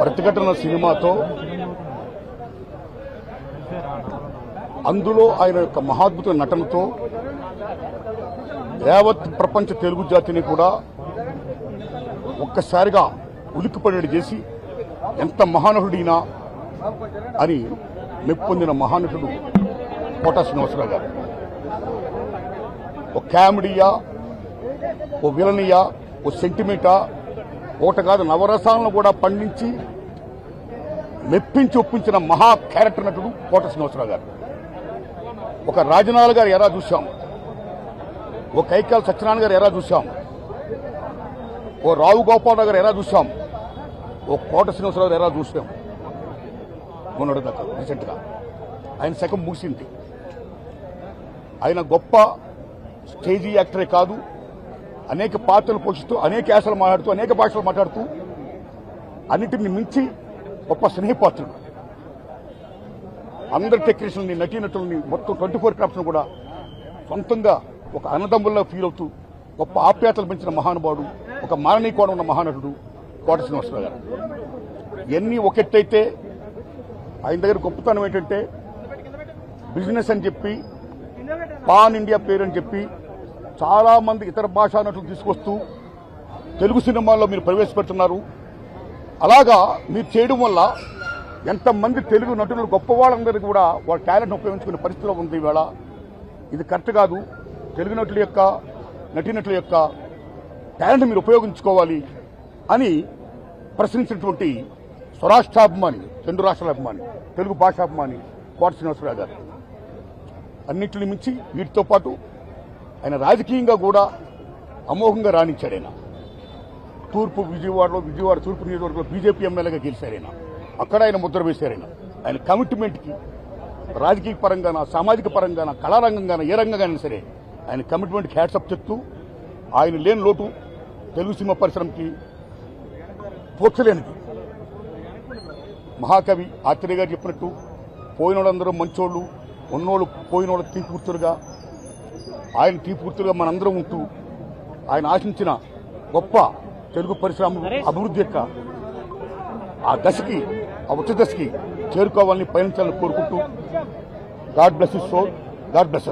ప్రతిఘటన సినిమాతో అందులో ఆయన యొక్క మహాద్భుత నటనతో యావత్ ప్రపంచ తెలుగు జాతిని కూడా ఒక్కసారిగా ఉలిక్కిపడేడు చేసి ఎంత మహానటుడినా అని మెప్పొందిన మహానటుడు కోటా శ్రీనివాసరావు గారు. ఓ కామెడీయా ఓ విలనియా ఓ సెంటిమీటా ఓట కాదు నవరసాలను కూడా పండించి మెప్పించి ఒప్పించిన మహా క్యారెక్టర్ నటుడు కోట శ్రీనివాసరావు గారు. ఒక రాజనాథ్ గారు ఎలా చూశాం. ఓ కైకాల సత్యనారాయణ గారు ఎలా చూశాం. ఓ రావు గోపాలరావు గారు ఎలా చూశాం. ఓ కోట శ్రీనివాసరావు గారు ఎలా చూసాం మొన్నటి దాకా రీసెంట్గా ఆయన శకం ముగిసింది. ఆయన గొప్ప స్టేజీ యాక్టరే కాదు అనేక పాత్రలు పోషిస్తూ అనేక యాసలు మాట్లాడుతూ అనేక భాషలు మాట్లాడుతూ అన్నిటిని మించి గొప్ప స్నేహపాత్రుడు. అందరి టెక్నీషియన్ని నటీనటుల్ని మొత్తం ట్వంటీ ఫోర్ క్రాఫ్ట్స్ కూడా సొంతంగా ఒక అన్నదమ్ముల్లో ఫీల్ అవుతూ గొప్ప ఆప్యాతలు పెంచిన మహానుభావుడు ఒక మారణీకోణం ఉన్న మహానటుడు కోట శ్రీనివాసరావు గారు. ఇవన్నీ ఒకటైతే ఆయన దగ్గర గొప్పతనం ఏంటంటే బిజినెస్ అని చెప్పి పాన్ ఇండియా పేరు అని చెప్పి చాలామంది ఇతర భాషా నటులు తీసుకొస్తూ తెలుగు సినిమాల్లో మీరు ప్రవేశపెడుతున్నారు. అలాగా మీరు చేయడం వల్ల ఎంతమంది తెలుగు నటులు గొప్ప వాళ్ళందరికీ కూడా వాళ్ళ టాలెంట్ ఉపయోగించుకునే పరిస్థితిలో ఉంది ఈవేళ. ఇది కరెక్ట్ కాదు. తెలుగు నటుల యొక్క నటీనటుల యొక్క టాలెంట్ మీరు ఉపయోగించుకోవాలి అని ప్రశ్నించినటువంటి స్వరాష్ట్రాభిమాని రెండు రాష్ట్రాల అభిమాని తెలుగు భాషాభిమాని కోట శ్రీనివాసరావు గారు. అన్నింటిని మించి వీటితో పాటు ఆయన రాజకీయంగా కూడా అమోఘంగా రాణించాడు ఆయన. తూర్పు విజయవాడలో విజయవాడ తూర్పు నియోజకవర్గంలో బీజేపీ ఎమ్మెల్యేగా గెలిచారాయన అక్కడ ఆయన ముద్ర వేశారు ఆయన. కమిట్మెంట్కి రాజకీయ పరంగాన సామాజిక పరంగాన కళారంగంగాన ఏ రంగంగానైనా సరే ఆయన కమిట్మెంట్కి హ్యాట్సప్ చెప్తూ ఆయన లేని లోటు తెలుగు సినిమా పరిశ్రమకి పోర్చలేనిది. మహాకవి ఆత్రేయ గారు చెప్పినట్టు పోయినోళ్ళందరూ మంచోళ్ళు ఉన్నోళ్ళు పోయినోళ్ళు తీపూర్తులుగా ఆయన తీపూర్తులుగా మనందరం ఉంటూ ఆయన ఆశించిన గొప్ప తెలుగు పరిశ్రమ అభివృద్ధి యొక్క ఆ దశకి ఆ ఉచ్చ దశకి చేరుకోవాలని పయనించాలని కోరుకుంటూ god bless so soul god bless